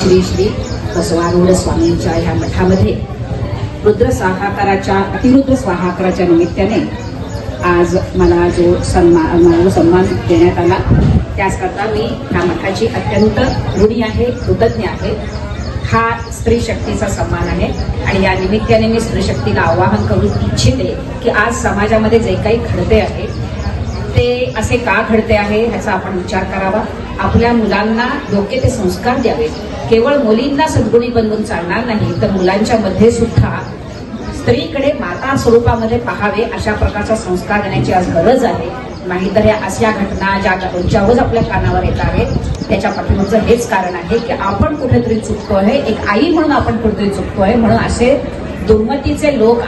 श्री श्री बसवारूढ स्वामींच्या ह्या मठामध्ये रुद्र स्वाहाकाराच्या अतिरुद्र स्वाहाकाराच्या निमित्ताने आज मला जो सन्मान मला सन्मान देण्यात आला त्याचकरता मी ह्या मठाची अत्यंत ऋणी आहे कृतज्ञ आहे. हा स्त्री शक्तीचा सन्मान आहे आणि या निमित्ताने मी स्त्री शक्तीला आवाहन करू इच्छिते की आज समाजामध्ये जे काही घडते आहे ते असे का घडते आहे ह्याचा आपण विचार करावा. आपल्या मुलांना योग्य ते संस्कार द्यावे केवळ मुलींना सद्गुणी बनवून चालणार नाही तर मुलांच्या मध्ये सुद्धा स्त्रीकडे माता स्वरूपामध्ये पाहावे अशा प्रकारचा संस्कार देण्याची आज गरज आहे. नाहीतर या अशा घटना ज्या रोजच्या रोज आपल्या कानावर येत आहेत त्याच्या पाठीमागचं हेच कारण आहे की आपण कुठेतरी चुकतो आहे एक आई म्हणून आपण कुठेतरी चुकतो आहे म्हणून असे दुर्मतीचे लोक